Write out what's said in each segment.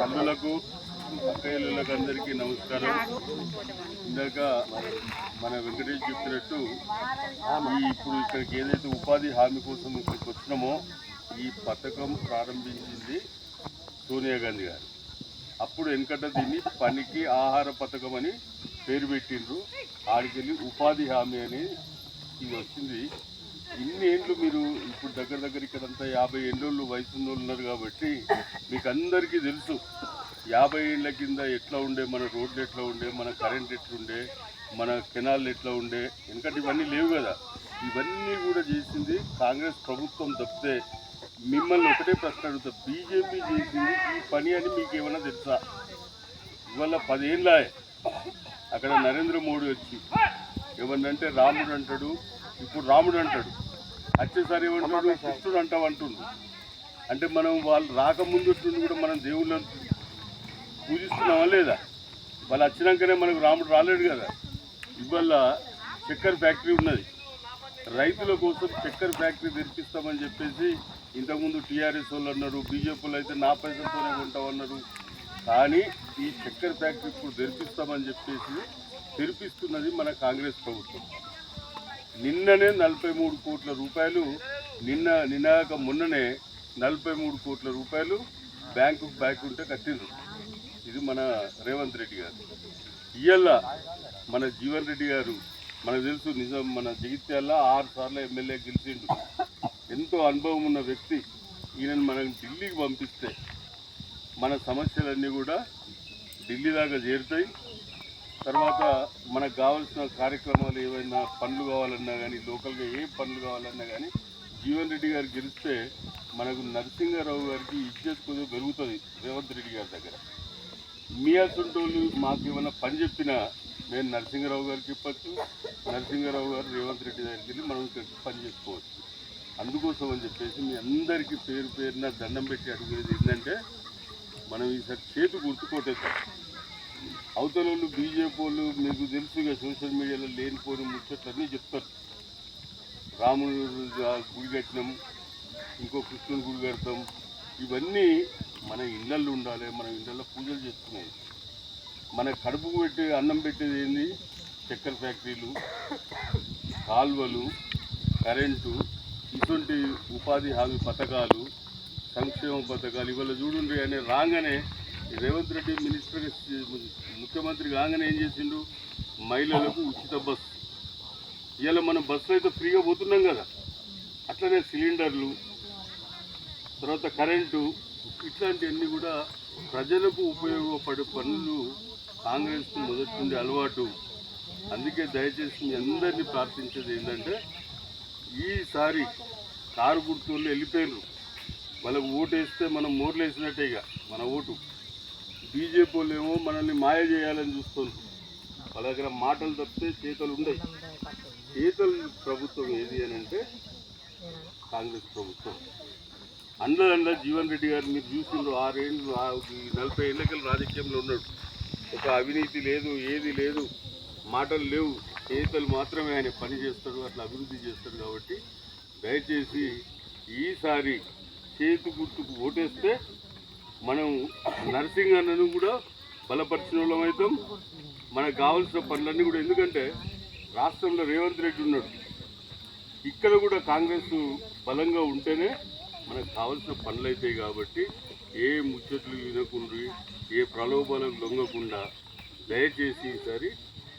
తల్లులకు అక్కయ్యలకు అందరికీ నమస్కారం. ఇందాక మన వెంకటేష్ చెప్పినట్టు ఈ ఇప్పుడు ఇక్కడికి ఏదైతే ఉపాధి హామీ కోసం ఇక్కడికి వచ్చినామో ఈ పథకం ప్రారంభించింది సోనియా గాంధీ గారు. అప్పుడు వెనకట దీన్ని పనికి ఆహార పథకం అని పేరు పెట్టిండ్రు. ఆడికెళ్ళి ఉపాధి హామీ అని ఇది వచ్చింది. ఇన్ని ఏండ్లు మీరు ఇప్పుడు దగ్గర దగ్గర ఇక్కడంతా యాభై ఏండ్లు వయసు ఉన్నారు కాబట్టి మీకు అందరికీ తెలుసు. యాభై ఏళ్ళ కింద ఎట్లా ఉండే మన రోడ్లు ఎట్లా ఉండే మన కరెంట్ ఎట్లుండే మన కెనాల్ ఎట్లా ఉండే ఎందుకంటే ఇవన్నీ లేవు కదా. ఇవన్నీ కూడా చేసింది కాంగ్రెస్ ప్రభుత్వం తప్పితే మిమ్మల్ని ఒకటే ప్రశ్న అడుగుతా. బీజేపీ చేసింది ఈ పని అని మీకు ఏమైనా తెలుసా? ఇవాళ పదేళ్ళ అక్కడ నరేంద్ర మోడీ వచ్చి ఏమన్నంటే రాముడు అంటాడు ఇప్పుడు రాముడు అంటాడు వచ్చేసారి ఏమంటాడు? కృష్ణుడు అంటావు అంటుండు. అంటే మనం వాళ్ళు రాకముందు కూడా మనం దేవుళ్ళని పూజిస్తున్నామా లేదా? వాళ్ళు వచ్చినాకనే మనకు రాముడు రాలేడు కదా. ఇవాళ చక్కెర ఫ్యాక్టరీ ఉన్నది. రైతుల కోసం చక్కెర ఫ్యాక్టరీ తెరిపిస్తామని చెప్పేసి ఇంతకుముందు టీఆర్ఎస్ వాళ్ళు అన్నారు బీజేపీలు అయితే నా పైసలతోనే కొంటామన్నారు. కానీ ఈ చక్కెర ఫ్యాక్టరీ ఇప్పుడు తెరిపిస్తామని చెప్పేసి తెరిపిస్తున్నది మన కాంగ్రెస్ ప్రభుత్వం. నిన్ననే నలభై మూడు కోట్ల రూపాయలు నిన్న నిన్నక మొన్ననే నలభై మూడు కోట్ల రూపాయలు బ్యాంకు బ్యాక్ ఉంటే కట్టిండ్రు. ఇది మన రేవంత్ రెడ్డి గారు. ఇయ్యాల మన జీవన్ రెడ్డి గారు మనకు తెలుసు నిజం మన జగిత్యాల ఆరు సార్లు ఎమ్మెల్యే గెలిచిండు. ఎంతో అనుభవం ఉన్న వ్యక్తి ఈయనను మనం ఢిల్లీకి పంపిస్తే మన సమస్యలన్నీ కూడా ఢిల్లీ దాకా చేరుతాయి. తర్వాత మనకు కావాల్సిన కార్యక్రమాలు ఏవైనా పనులు కావాలన్నా కానీ లోకల్గా ఏ పనులు కావాలన్నా కానీ జీవన్ రెడ్డి గారు గెలిస్తే మనకు నరసింహారావు గారికి ఇజ్జత్ కొద్దిగా పెరుగుతుంది రేవంత్ రెడ్డి గారి దగ్గర. మీ అసంటోళ్ళు మాకు ఏమైనా పని చెప్పినా మేము నరసింహారావు గారికి చెప్పచ్చు నరసింహారావు గారు రేవంత్ రెడ్డి దగ్గరికి వెళ్ళి మనం పని చేసుకోవచ్చు. అందుకోసం అని చెప్పేసి మీ అందరికీ పేరు పేరున దండం పెట్టి అడిగేది ఏంటంటే మనం ఈసారి చేతి గుర్తుకోటేద్దాం అవతల వాళ్ళు బీజేపీ వాళ్ళు మీకు తెలుసుగా సోషల్ మీడియాలో లేనిపోని ముచ్చట్లన్నీ చెప్తారు. రాముడు గుడి కట్టినాం ఇంకో కృష్ణుని గుడి కడతాం. ఇవన్నీ మన ఇళ్ళల్లో ఉండాలి మన ఇళ్ళల్లో పూజలు చేసుకునేది మన కడుపుకు పెట్టి అన్నం పెట్టేది ఏంది? చక్కెర ఫ్యాక్టరీలు కాల్వలు కరెంటు ఇటువంటి ఉపాధి హామీ పథకాలు సంక్షేమ పథకాలు ఇవాళ చూడండి అని రాగానే రేవంత్ రెడ్డి మినిస్టర్ ముఖ్యమంత్రి కాగానే ఏం చేసిండు? మహిళలకు ఉచిత బస్సు ఇవాళ మనం బస్సులో అయితే ఫ్రీగా పోతున్నాం కదా. అట్లనే సిలిండర్లు తర్వాత కరెంటు ఇట్లాంటివన్నీ కూడా ప్రజలకు ఉపయోగపడే పనులు కాంగ్రెస్ మొదటి నుండి అలవాటు. అందుకే దయచేసి మీ అందరినీ ప్రార్థించేది ఏంటంటే ఈసారి కారు గుర్తుల్లో వెళ్ళిపోయారు వాళ్ళకు ఓటు వేస్తే మనం మోర్లు వేసినట్టే ఇక మన ఓటు. బీజేపీ వాళ్ళు ఏమో మనల్ని మాయ చేయాలని చూస్తుంది వాళ్ళ దగ్గర మాటలు తప్పితే చేతలు ఉండవు చేతలు ప్రభుత్వం ఏది అని అంటే కాంగ్రెస్ ప్రభుత్వం. అందులో జీవన్ రెడ్డి గారు మీరు చూసిండ్రు ఆరేళ్ళు నలభై ఎన్నికలు రాజకీయంలో ఉన్నాడు. ఒక అవినీతి లేదు ఏది లేదు మాటలు లేవు. చేతలు మాత్రమే ఆయన పని చేస్తాడు అట్లా అభివృద్ధి చేస్తాడు కాబట్టి దయచేసి ఈసారి చేతి గుర్తుకు ఓటేస్తే మనం నర్సింగ్ అన్నను కూడా బలపరిచిన వాళ్ళం అవుతాం. మనకు కావాల్సిన పనులన్నీ కూడా ఎందుకంటే రాష్ట్రంలో రేవంత్ రెడ్డి ఉన్నాడు. ఇక్కడ కూడా కాంగ్రెస్ బలంగా ఉంటేనే మనకు కావాల్సిన పనులు అవుతాయి కాబట్టి ఏ ముచ్చట్లు వినకుండా ఏ ప్రలోభాలకు లొంగకుండా దయచేసి ఈసారి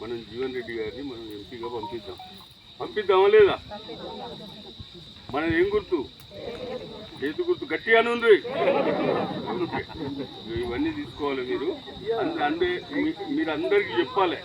మనం జీవన్ రెడ్డి గారిని మనం ఎంపీగా పంపిద్దాం. పంపిద్దామా లేదా? మన ఏం గుర్తు? చేతి గుర్తు గట్టిగానే ఉంది. ఇవన్నీ తీసుకోవాలి మీరు. అంటే మీ- మీరు అందరికీ చెప్పాలి